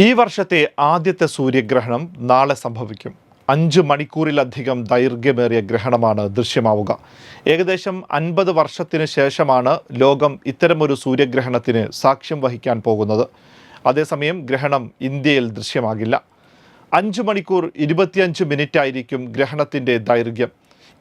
ഈ വർഷത്തെ ആദ്യത്തെ സൂര്യഗ്രഹണം നാളെ സംഭവിക്കും. അഞ്ച് മണിക്കൂറിലധികം ദൈർഘ്യമേറിയ ഗ്രഹണമാണ് ദൃശ്യമാവുക. ഏകദേശം അൻപത് വർഷത്തിന് ശേഷമാണ് ലോകം ഇത്തരമൊരു സൂര്യഗ്രഹണത്തിന് സാക്ഷ്യം വഹിക്കാൻ പോകുന്നത്. അതേസമയം ഗ്രഹണം ഇന്ത്യയിൽ ദൃശ്യമാകില്ല. അഞ്ച് മണിക്കൂർ ഇരുപത്തിയഞ്ച് മിനിറ്റ് ആയിരിക്കും ഗ്രഹണത്തിന്റെ ദൈർഘ്യം.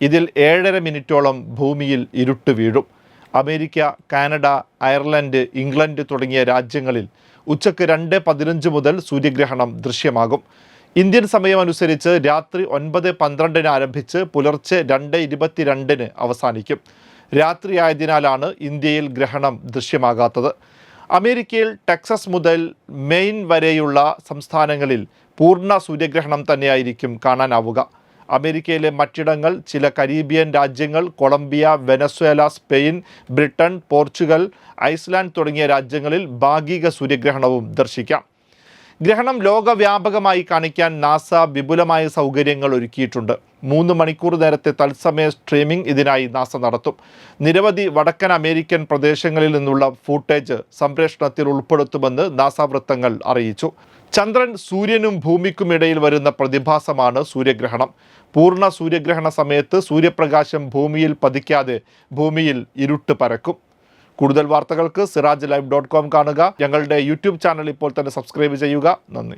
ഇതിൽ ഏഴര മിനിറ്റോളം ഭൂമിയിൽ ഇരുട്ട് വീഴും. അമേരിക്ക കാനഡ അയർലൻഡ് ഇംഗ്ലണ്ട് തുടങ്ങിയ രാജ്യങ്ങളിൽ ഉച്ചയ്ക്ക് രണ്ട് പതിനഞ്ച് മുതൽ സൂര്യഗ്രഹണം ദൃശ്യമാകും. ഇന്ത്യൻ സമയമനുസരിച്ച് രാത്രി ഒൻപത് പന്ത്രണ്ടിന് ആരംഭിച്ച് പുലർച്ചെ രണ്ട് ഇരുപത്തിരണ്ടിന് അവസാനിക്കും. രാത്രിയായതിനാലാണ് ഇന്ത്യയിൽ ഗ്രഹണം ദൃശ്യമാകാത്തത്. അമേരിക്കയിൽ ടെക്സസ് മുതൽ മെയിൻ വരെയുള്ള സംസ്ഥാനങ്ങളിൽ പൂർണ സൂര്യഗ്രഹണം തന്നെയായിരിക്കും കാണാനാവുക. അമേരിക്കയിലെ മറ്റിടങ്ങൾ ചില കരീബിയൻ രാജ്യങ്ങൾ Colombia Venezuela Spain Britain Portugal Iceland തുടങ്ങിയ രാജ്യങ്ങളിൽ ഭാഗിക സൂര്യഗ്രഹണവും ദർശിക്കാം. ഗ്രഹണം ലോകവ്യാപകമായി കാണിക്കാൻ നാസ വിപുലമായ സൗകര്യങ്ങൾ ഒരുക്കിയിട്ടുണ്ട്. മൂന്ന് മണിക്കൂർ നേരത്തെ തത്സമയ സ്ട്രീമിംഗ് ഇതിനായി നാസ നടത്തും. നിരവധി വടക്കൻ അമേരിക്കൻ പ്രദേശങ്ങളിൽ നിന്നുള്ള ഫൂട്ടേജ് സംപ്രേഷണത്തിൽ ഉൾപ്പെടുത്തുമെന്ന് നാസ വൃത്തങ്ങൾ അറിയിച്ചു. ചന്ദ്രൻ സൂര്യനും ഭൂമിക്കും ഇടയിൽ വരുന്ന പ്രതിഭാസമാണ് സൂര്യഗ്രഹണം. പൂർണ സൂര്യഗ്രഹണ സമയത്ത് സൂര്യപ്രകാശം ഭൂമിയിൽ പതിക്കാതെ ഭൂമിയിൽ ഇരുട്ട് പരക്കും. കൂടുതൽ വാർത്തകൾക്ക് സിറാജ് ലൈവ് ഡോട്ട് കോം കാണുക. ഞങ്ങളുടെ യൂട്യൂബ് ചാനൽ ഇപ്പോൾ തന്നെ സബ്സ്ക്രൈബ് ചെയ്യുക. നന്ദി.